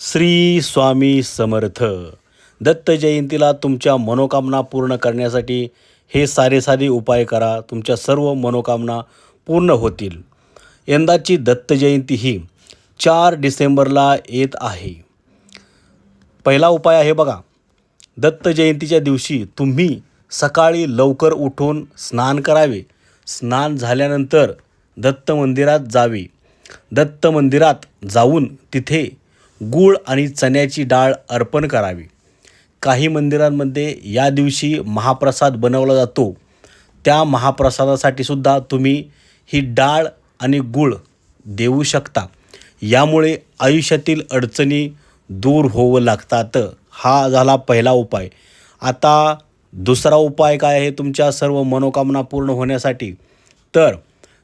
श्री स्वामी समर्थ. दत्त जयंतीला तुमच्या मनोकामना पूर्ण करण्यासाठी हे सारे साधे उपाय करा. तुमच्या सर्व मनोकामना पूर्ण होतील. यंदाची दत्त जयंती ही चार डिसेंबरला येत आहे. पहिला उपाय आहे बघा. दत्त जयंतीच्या दिवशी तुम्ही सकाळी लवकर उठून स्नान करावे. स्नान झाल्यानंतर दत्त मंदिरात जावे. दत्त मंदिरात जाऊन तिथे गूळ आणि चण्याची डाळ अर्पण करावी. काही मंदिरांमध्ये या दिवशी महाप्रसाद बनवला जातो. त्या महाप्रसादासाठी सुद्धा तुम्ही ही डाळ आणि गूळ देऊ शकता. यामुळे आयुष्यातील अडचणी दूर होऊ लागतात. हा झाला पहिला उपाय. आता दुसरा उपाय काय आहे तुमच्या सर्व मनोकामना पूर्ण होण्यासाठी? तर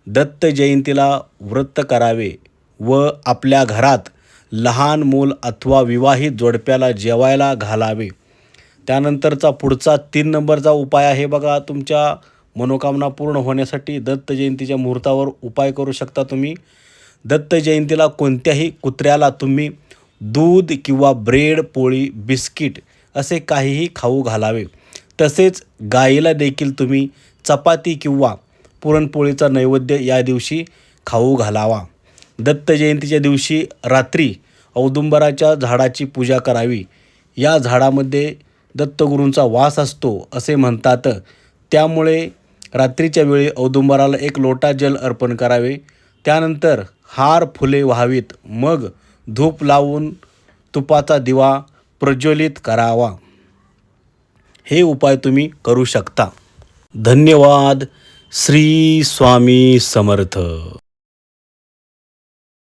दत्त जयंतीला व्रत करावे व आपल्या घरात लहान मूल अथवा विवाहित जोडप्याला जेवायला घालावे. त्यानंतरचा पुढचा तीन नंबरचा उपाय आहे बघा तुमच्या मनोकामना पूर्ण होण्यासाठी दत्त जयंतीच्या मुहूर्तावर उपाय करू शकता तुम्ही. दत्त जयंतीला कोणत्याही कुत्र्याला तुम्ही दूध किंवा ब्रेड पोळी बिस्किट असे काहीही खाऊ घालावे. तसेच गाईला देखील तुम्ही चपाती किंवा पुरणपोळीचा नैवेद्य या दिवशी खाऊ घालावा. दत्त जयंतीच्या दिवशी रात्री औदुंबराच्या झाडाची पूजा करावी. या झाडामध्ये दत्तगुरूंचा वास असतो असे म्हणतात. त्यामुळे रात्रीच्या वेळी औदुंबराला एक लोटा जल अर्पण करावे. त्यानंतर हार फुले व्हावीत. मग धूप लावून तुपाचा दिवा प्रज्वलित करावा. हे उपाय तुम्ही करू शकता. धन्यवाद. श्री स्वामी समर्थ.